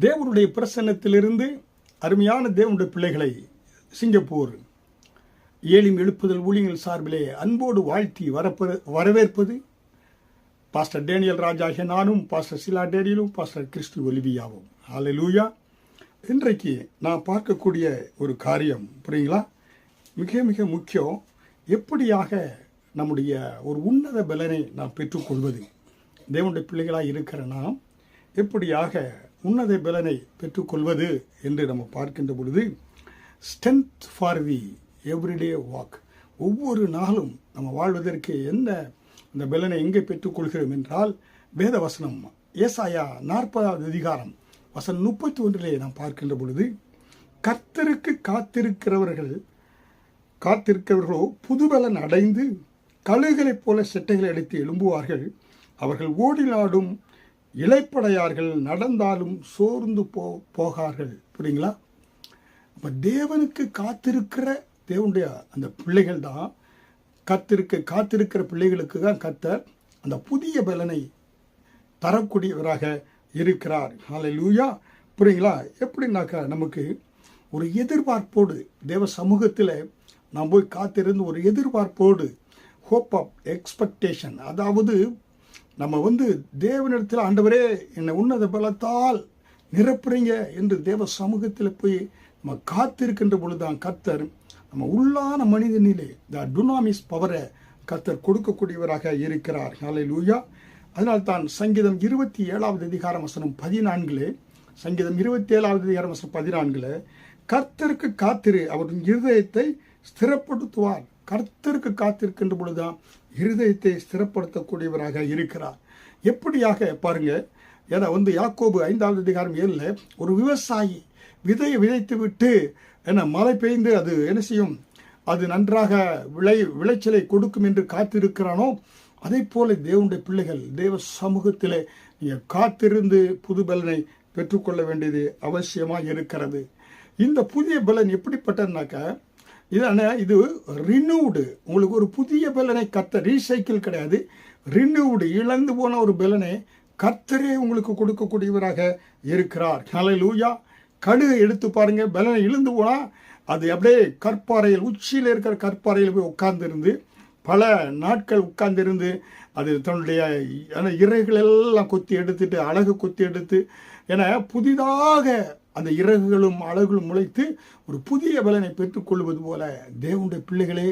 தேவனுடைய பிரசன்னத்திலிருந்து அருமையான தேவனுடைய பிள்ளைகளை சிங்கப்பூர் ஏழிம் எழுப்புதல் ஊழியர்கள் சார்பிலே அன்போடு வாழ்த்தி வரப்ப வரவேற்பது. பாஸ்டர் டேனியல் ராஜாகிய நானும் பாஸ்டர் சிலா டேனியலும் பாஸ்டர் கிறிஸ்து ஒலிவியாவும். லூயா இன்றைக்கு நான் பார்க்கக்கூடிய ஒரு காரியம் புரியுங்களா? மிக மிக முக்கியம் எப்படியாக நம்முடைய ஒரு உன்னத பலனை நாம் பெற்றுக்கொள்வது. தேவனுடைய பிள்ளைகளாக இருக்கிற நாம் எப்படியாக உன்னத பலனை பெற்றுக்கொள்வது என்று நம்ம பார்க்கின்ற பொழுது strength for the everyday walk ஒவ்வொரு நாளும் நம்ம வாழ்வதற்கு எந்த இந்த பலனை எங்கே பெற்றுக்கொள்கிறோம் என்றால் வேத வசனம் ஏசாயா நாற்பதாவது அதிகாரம் வசனம் முப்பத்தி ஒன்றிலே நாம் பார்க்கின்ற பொழுது கர்த்தருக்கு காத்திருக்கிறவர்கள் காத்திருக்கிறவர்களோ புதுபலன் அடைந்து கழுகளைப் போல செட்டைகளை அடித்து எழும்புவார்கள். அவர்கள் ஓடினாடும் இலைப்படையார்கள் நடந்தாலும் சோர்ந்து போ போகார்கள். புரியுங்களா? அப்போ தேவனுக்கு காத்திருக்கிற தேவனுடைய அந்த பிள்ளைகள் தான் கத்திருக்க காத்திருக்கிற பிள்ளைகளுக்கு தான் கத்தர் அந்த புதிய பலனை தரக்கூடியவராக இருக்கிறார். ஹalleluya புரியுங்களா? எப்படின்னாக்கா நமக்கு ஒரு எதிர்பார்ப்போடு தேவ சமூகத்தில் நாம் போய் காத்திருந்து ஒரு எதிர்பார்ப்போடு ஹோப் ஆஃப் எக்ஸ்பெக்டேஷன் அதாவது நம்ம வந்து தேவனிடத்தில் ஆண்டவரே என்னை உன்னத பலத்தால் நிரப்புறீங்க என்று தேவ சமூகத்தில் போய் நம்ம காத்திருக்கின்ற பொழுதுதான் கர்த்தர் நம்ம உள்ளான மனிதனிலே த டுனாமிஸ் பவரை கர்த்தர் கொடுக்கக்கூடியவராக இருக்கிறார். ஹலை லூயா அதனால் தான் சங்கீதம் இருபத்தி ஏழாவது அதிகாரம் வசனம் பதினான்கிலே சங்கீதம் இருபத்தி ஏழாவது அதிகாரம் வசனம் பதினான்கில் கர்த்தருக்கு காத்திரு அவரின் இருதயத்தை ஸ்திரப்படுத்துவார். கர்த்தருக்கு காத்திருக்கின்ற பொழுதுதான் இருதயத்தை ஸ்திரப்படுத்தக்கூடியவராக இருக்கிறார். எப்படியாக பாருங்க ஏன்னா வந்து யாக்கோபு ஐந்தாவது அதிகாரம் ஏழில் ஒரு விவசாயி விதையை விதைத்து விட்டு என்ன மழை பெய்ந்து அது என்ன செய்யும்? அது நன்றாக விளை விளைச்சலை கொடுக்கும் என்று காத்திருக்கிறானோ அதே போல தேவனுடைய பிள்ளைகள் தேவ சமூகத்திலே நீங்கள் காத்திருந்து புது பலனை பெற்றுக்கொள்ள வேண்டியது அவசியமாக இருக்கிறது. இந்த புதிய பலன் எப்படிப்பட்டதுனாக்கா இதான இது ரினூடு உங்களுக்கு ஒரு புதிய பலனை கத்த ரீசைக்கிள் கிடையாது. ரினூடு இழந்து போன ஒரு பலனை கத்தரே உங்களுக்கு கொடுக்கக்கூடியவராக இருக்கிறார். ஹalleluya கடுகை எடுத்து பாருங்க. பலனை இழுந்து போனால் அது அப்படியே கற்பாறையில் உச்சியில் இருக்கிற கற்பாறையில் போய் உட்கார்ந்துருந்து பல நாட்கள் உட்கார்ந்திருந்து அது தன்னுடைய ஏன்னா இறைகள் எல்லாம் கொத்தி எடுத்துட்டு அழகு கொத்தி எடுத்து என புதிதாக அந்த இறகுகளும் அழகுகளும் முளைத்து ஒரு புதிய பலனை பெற்றுக்கொள்வது போல தேவனுடைய பிள்ளைகளே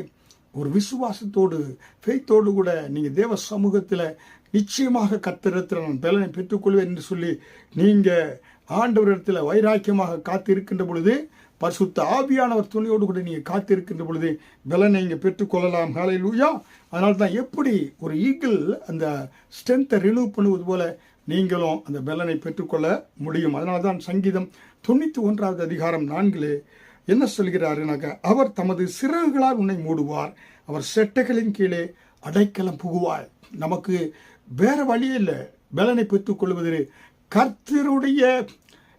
ஒரு விசுவாசத்தோடு ஃபெய்த்தோடு கூட நீங்கள் தேவ சமூகத்தில் நிச்சயமாக கத்திரத்தில் நான் பலனை பெற்றுக்கொள்வேன் என்று சொல்லி நீங்கள் ஆண்டவரிடத்தில் வைராக்கியமாக காத்திருக்கின்ற பொழுது பரிசுத்த ஆவியானவர் துணையோடு கூட நீங்கள் காத்திருக்கின்ற பொழுது பலனை நீங்கள் பெற்றுக்கொள்ளலாம். காலை லூயா அதனால தான் எப்படி ஒரு ஈகிள் அந்த ஸ்ட்ரென்த்தை ரினூவ் பண்ணுவது போல நீங்களும் அந்த பலனை பெற்றுக்கொள்ள முடியும். அதனால தான் சங்கீதம் தொண்ணூற்றி ஒன்றாவது அதிகாரம் நான்கிலே என்ன சொல்கிறாருனாக்க அவர் தமது சிறகுகளால் உன்னை மூடுவார். அவர் செட்டைகளின் கீழே அடைக்கலம் புகுவார். நமக்கு வேறு வழியே இல்லை. பலனை பெற்றுக்கொள்வது கர்த்தருடைய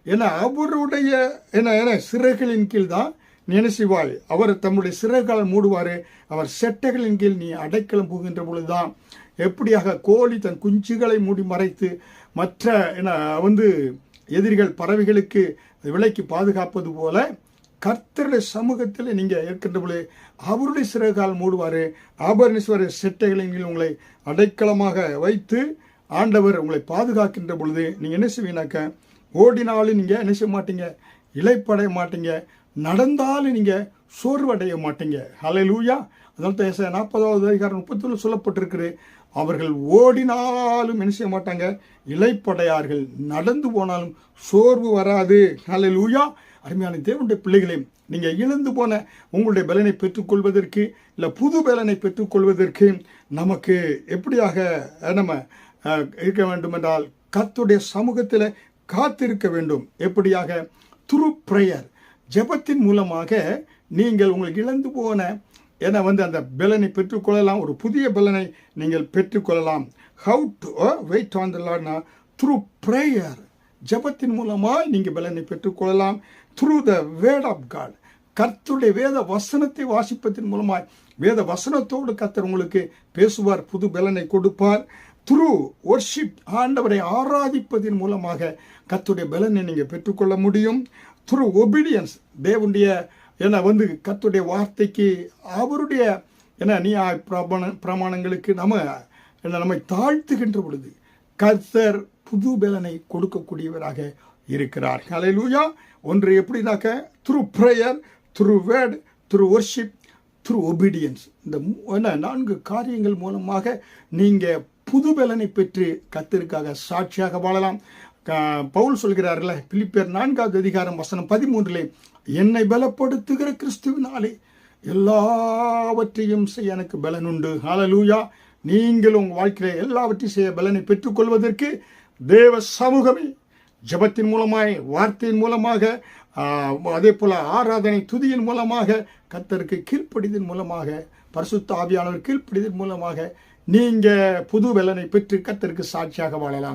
என அவருடைய என்ன என சிறகுகளின் கீழ் தான் நீ அவர் தம்முடைய சிறகுகளால் மூடுவார். அவர் செட்டைகளின் கீழ் நீ அடைக்கலம் புகின்ற பொழுதுதான் எப்படியாக கோழி தன் குஞ்சுகளை மூடி மறைத்து மற்ற என்ன வந்து எதிரிகள் பறவைகளுக்கு விலைக்கு பாதுகாப்பது போல கர்த்தருடைய சமூகத்தில் நீங்கள் இருக்கின்ற பொழுது அவருடைய சிறகால் மூடுவார். ஆபரணீஸ்வர செட்டைகளின் கீழ் உங்களை அடைக்கலமாக வைத்து ஆண்டவர் உங்களை பாதுகாக்கின்ற பொழுது நீங்கள் என்ன செய்வீங்கனாக்க ஓடினாலும் நீங்கள் என்ன செய்ய மாட்டீங்க? இழைப்படைய மாட்டீங்க. நடந்தாலும் நீங்கள் சோர்வடைய மாட்டீங்க. ஹலை லூயா அதனால தான் நாற்பதாவது அதிகாரம் முப்பத்தொன்று சொல்லப்பட்டிருக்குது அவர்கள் ஓடினாலும் என்ன செய்ய மாட்டாங்க? இலைப்படையார்கள் நடந்து போனாலும் சோர்வு வராது. நல்ல லூயா அருமையான தேவனுடைய பிள்ளைகளே நீங்கள் இழந்து போன உங்களுடைய பலனை பெற்றுக்கொள்வதற்கு இல்லை புது பலனை பெற்றுக்கொள்வதற்கு நமக்கு எப்படியாக நம்ம இருக்க வேண்டும் என்றால் கத்துடைய சமூகத்தில் காத்திருக்க வேண்டும். எப்படியாக? துரு பிரேயர் ஜெபத்தின் மூலமாக நீங்கள் உங்களுக்கு இழந்து போன என வந்து அந்த பலனை பெற்றுக்கொள்ளலாம். ஒரு புதிய பலனை நீங்கள் பெற்றுக்கொள்ளலாம். How to wait on the லார்ட்னா through prayer ஜெபத்தின் மூலமாய் நீங்கள் பலனை பெற்றுக்கொள்ளலாம். Through the word of God கர்த்தருடைய வேத வசனத்தை வாசிப்பதன் மூலமாய் வேத வசனத்தோடு கர்த்தர் உங்களுக்கு பேசுவார் புது பலனை கொடுப்பார். த்ரூ ஒர்ஷிப் ஆண்டவரை ஆராதிப்பதன் மூலமாக கத்துடைய பலனை நீங்கள் பெற்றுக்கொள்ள முடியும். த்ரூ ஒபீடியன்ஸ் தேவனுடைய ஏன்னா வந்து கத்துடைய வார்த்தைக்கு அவருடைய என்ன நியாய பிரமாண பிரமாணங்களுக்கு நம்ம என்ன நம்மை தாழ்த்துகின்ற பொழுது கர்த்தர் புது பலனை கொடுக்கக்கூடியவராக இருக்கிறார். ஹalleluya ஒன்று எப்படினாக்க through prayer through word through worship through obedience இந்த என்ன நான்கு காரியங்கள் மூலமாக நீங்கள் புது பலனை பெற்று கத்திற்காக சாட்சியாக வாழலாம். பவுல் சொல்கிறார்ல பிலிப்பியர் நான்காவது அதிகாரம் வசனம் பதிமூன்றிலே என்னை பலப்படுத்துகிற கிறிஸ்துவினாலே எல்லாவற்றையும் செய்ய எனக்கு பலன் உண்டு. ஹாலலூயா நீங்கள் உங்கள் வாழ்க்கையில எல்லாவற்றையும் செய்ய பலனை பெற்றுக்கொள்வதற்கு தேவ சமூகமே ஜெபத்தின் மூலமாய் வார்த்தையின் மூலமாக அதே போல ஆராதனை துதியின் மூலமாக கத்தருக்கு கீழ்ப்படிதன் மூலமாக பரிசுத்த ஆவியாளர் கீழ்ப்படிதன் மூலமாக நீங்க புது பலனை பெற்று கத்தருக்கு சாட்சியாக வாழலாம்.